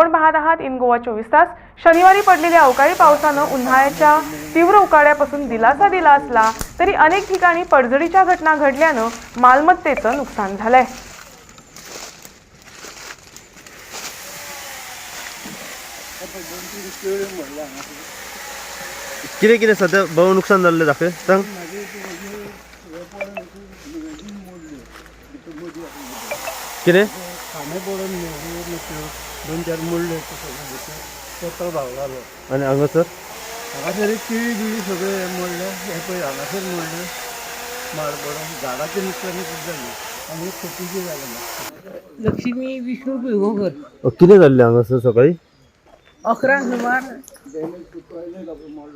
आपण पाहत आहात इन गोवा चोवीस तास. शनिवारी पडलेल्या अवकाळी पावसानं उन्हाळ्याच्या तीव्र उकाड्यापासून दिलासा दिला असला तरी अनेक ठिकाणी पडझडीच्या घटना घडल्यानं मालमत्तेचं नुकसान झालंय. किती किती सध्या भाऊ नुकसान झालेलं दाखवे सांग. किती? खांबे पडून दोन चार मोडले पत्र भागलो आनी हांगासर हांगासर केळी बिळी सगळे मोडले हे पळय हांगासर मोडले. माड पडून झाडाचें नुकसानी खूब जालें आनी खोपीचें जालें लक्ष्मी विष्णू पिळगोकर कितें जाल्लें हांगासर सकाळी? अकरा सुमार.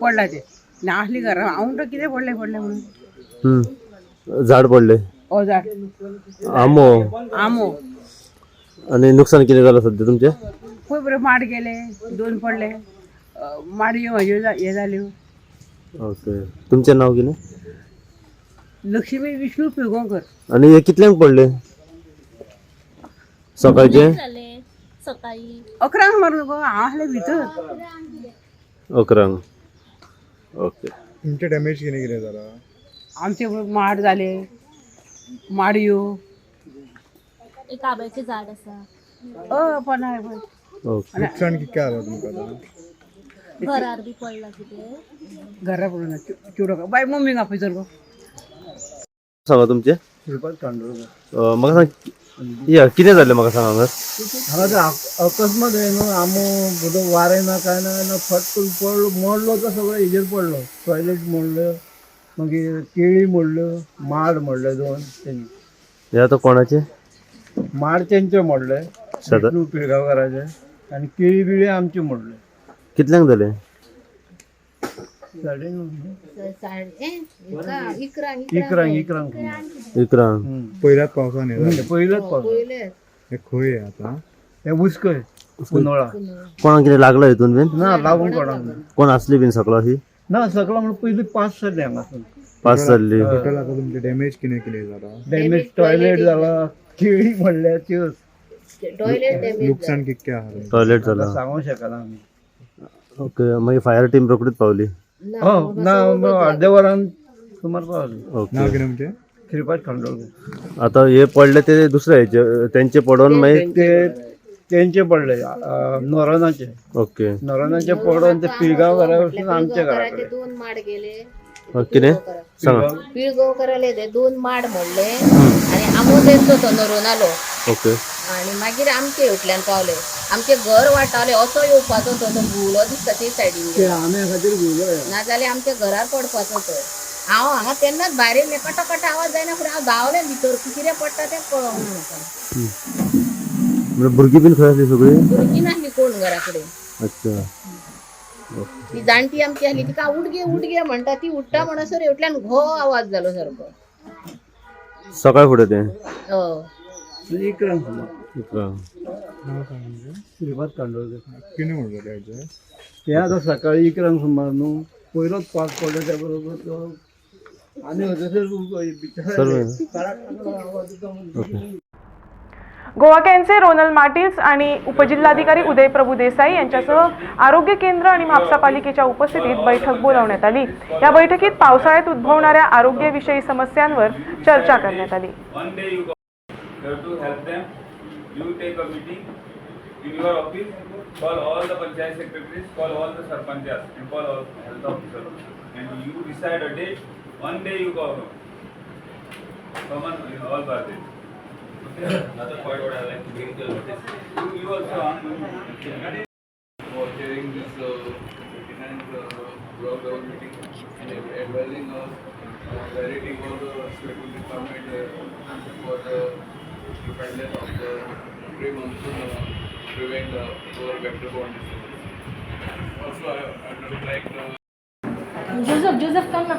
पडला ते. नासली घरा हांव म्हणटा कितें पडलें पडलें म्हणून. झाड पडलें. ओजार आंबो. आमो आनी नुकसान कितें जालां सद्या तुमचें पळय बरें माड गेले दोन पडले. अ, माडयो म्हाज्यो जा- हे जाल्यो ओके. तुमचें नांव कितें लक्ष्मी विष्णू पिळगोकर आनी हे कितल्यांक पडलें? सकाळचें? झाले सकाळी. अकरांक मर न्हू गो हांव आसलें भितर अकरांक ओके. तुमचें डॅमेज कितें कितें जालां आमचे माड जाले माडयो एक आंब्याचे झाड आसा अ पण आहे पण. ओके. नुकसाण कितकें जालां तुमकां आतां? घरार बी पडला कितें घरा पडून चिडो बाय मम्मीक आपयतर गो सांगा तुमचें. अ, म्हाका सांग या कितें जालें म्हाका सांग हांगा हांगा ते अक- अकस्मात हे न्हू आमो वारें ना काय ना ना फट पडलो मोडलो तो सगळो हेजेर पडलो. टॉयलेट मोडलो मागीर केळी मोडल्यो माड मोडले दोन तेंचे हे आतां कोणाचें? माड तेंचे मोडले सदा विष्णू पिळगांवकाराचे आनी केळी बिळी आमचे मोडले. कितल्यांक साडे न्हू. इकरांक इकरांक इकरांक. पहिल्याच पावसान पहिल्याच पावस हे खंय आता. हे उस्कय उन्हाळा. कोणाक कितें लागला हितून बीन? ना लागून कोणाक ना. कोण असली बीन सकलो अशी ना सगळं म्हणून पयली पास जाले हांगासून पास जाल्ली टोटल आता तुमचे डॅमेज कितें कितें जाला डॅमेज टॉयलेट जाला केळी म्हणल्या त्यो. नुकसाण कितके आहा टॉयलेट जाला सांगूंक शकना आमी ओके मागीर फायर टीम रोकडीच पावली. हो ना मग अर्ध्या वरान सुमार पावली. ओके. कितें म्हणजे? श्रीपाद खांडोळकर आता हे पडले ते दुसरे हेचे त्यांचे पडोन मागीर ते तेंचे पडले नोरानाचे ओके. नोरानाचे पडून ते पिळगांव घरा वचून आमच्या घरा कडेन दोन माड गेले. अ, कितें सांगा. पिळगांवकाराले ते दोन माड मोडले. आणि आमोदेचो तो नरून आलो ओके. आणि मागीर आमचे हेवटल्यान पावले. आमचे घर वाटावले असो येवपाचो तो तो भुवलो दिसता ते सायडीन. नाजाल्यार आमच्या घरार पडपाचो तो. हांव हांगा तेन्नाच भायर येयलें कटाकट आवाज जायना फुडें हांव धांवलें भितर. कितें पडटा तें कळोंक ना म्हाका. म्हणजे भुरगीं बीन खंय आसली सगळी? भुरगीं नासली कोण घरा कडेन. अच्छा. ती जाणटी आमची आसली तिका उठ गे उठ गे म्हणटा ती उठटा म्हणसर हेवटल्यान घो आवाज जालो सारको. सकाळ फुटत हो. आहे हो. इकडं इकडं. श्रीपाद कांडोळकर किती म्हणून जायचं ते आता सकाळी इकरांक सुमार न्हू पयलोच पांच पडलो त्या बरोबर तो. आनी हजर गोवा कॅनचे रोनल मार्टिन्स आणि उपजिल्हाधिकारी उदय प्रभू देसाई यांच्यासह आरोग्य केंद्र आणि म्हापसा पालिकेच्या उपस्थितीत बैठक बोलावण्यात आली या बैठकीत पावसाळ्यात उद्भवणाऱ्या आरोग्यविषयी समस्यांवर चर्चा करण्यात आली have to help them. You take a meeting in your office, call all the panchayat secretaries, call all the sarpanchas, and call all health officers. And you decide a date, one day you go. Common in all Bangladesh. Okay? Another point what I like to bring to notice. You, you also on. for chairing this uh, 59th uh, block level meeting and advising us, uh, directing all the state department uh, for the preparedness of the pre-monsoon uh, prevent uh, our vector-borne diseases. Also, I, I would like to Joseph Joseph कर ना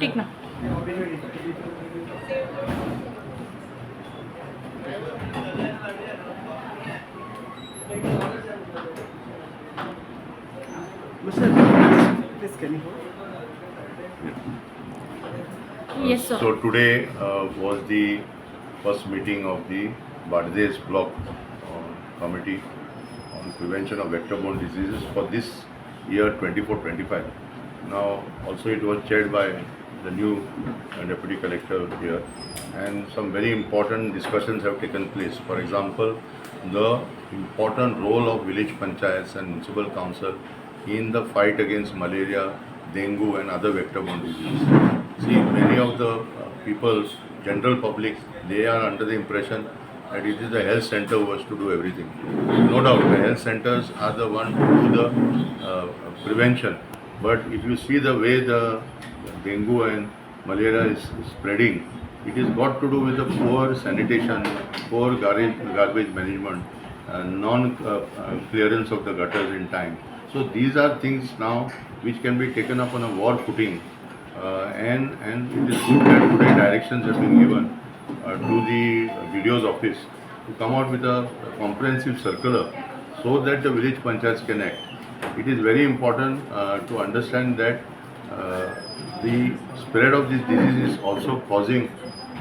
ठीक ना Yes, sir. So today uh, was the first meeting of the Baddes block uh, committee on prevention of vector-borne diseases for this year 24-25. Now, also it was chaired by the new deputy collector here, and some very important discussions have taken place. For example, the important role of village panchayats and municipal council in the fight against malaria, dengue, and other vector-borne diseases. See, many of the uh, people, general public, they are under the impression that it is the health center who has to do everything. No doubt, the health centers are the one who do the uh, prevention. But if you see the way the dengue and malaria is spreading, it is got to do with the poor sanitation, poor garbage, garbage management, uh, non-clearance of the gutters in time. So these are things now which can be taken up on a war footing uh, and, and it is good that today directions have been given uh, to the videos office to come out with a comprehensive circular so that the village panchayats can act. It is very important uh, to understand that uh, the spread of this disease is also causing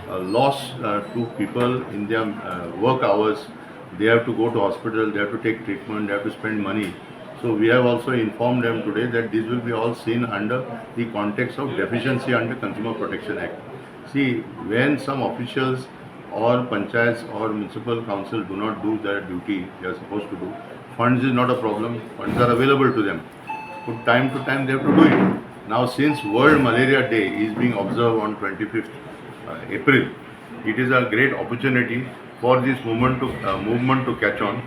a loss uh, to people in their uh, work hours. They have to go to hospital, they have to take treatment, they have to spend money. So we have also informed them today that this will be all seen under the context of deficiency under Consumer Protection Act. See, when some officials or panchayats or municipal council do not do their duty they are supposed to do, funds is not a problem, funds are available to them. But time to time they have to do it. Now since World Malaria Day is being observed on 25th uh, April, it is a great opportunity for this movement to uh, movement to catch on.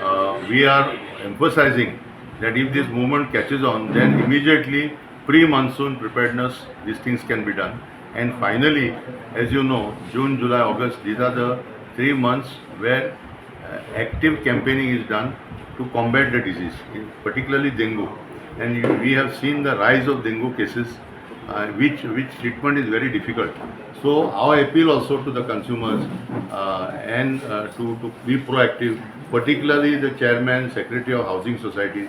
Uh, we are emphasizing that if this movement catches on, then immediately pre-monsoon preparedness, these things can be done. And finally, as you know, June, July, August, these are the three months where uh, active campaigning is done to combat the disease, particularly dengue. And we have seen the rise of dengue cases, uh, which, which treatment is very difficult. So our appeal also to the consumers uh, and uh, to, to be proactive, particularly the chairman, secretary of housing societies,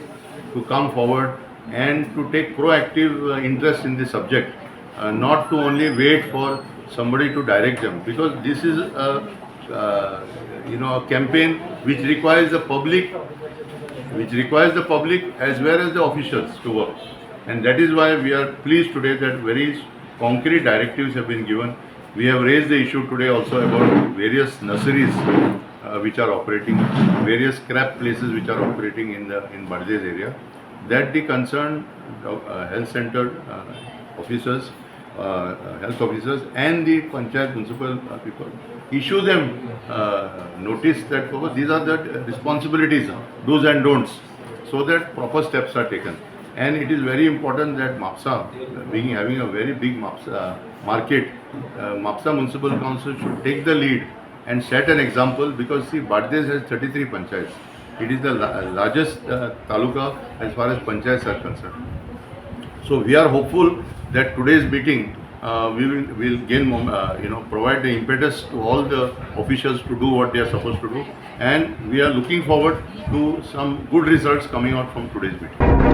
to come forward and to take proactive uh, interest in the subject, uh, not to only wait for somebody to direct them, because this is a, uh, you know, a campaign which requires the public which requires the public as well as the officials to work. And that is why we are pleased today that very concrete directives have been given. We have raised the issue today also about various nurseries uh, which are operating, various scrap places which are operating in the in Bardes area. That the concerned uh, health center uh, officers, uh, uh, health officers and the panchayat municipal uh, people issue them uh, notice that oh, these are the responsibilities, do's and don'ts, so that proper steps are taken. And it is very important that MAPSA, being having a very big MAPSA market, uh, MAPSA Municipal Council should take the lead and set an example because see, Bardes has 33 panchayats. It is the la- largest uh, taluka as far as panchayats are concerned. So we are hopeful that today's meeting uh, we will will gain uh, you know provide the impetus to all the officials to do what they are supposed to do and we are looking forward to some good results coming out from today's meeting.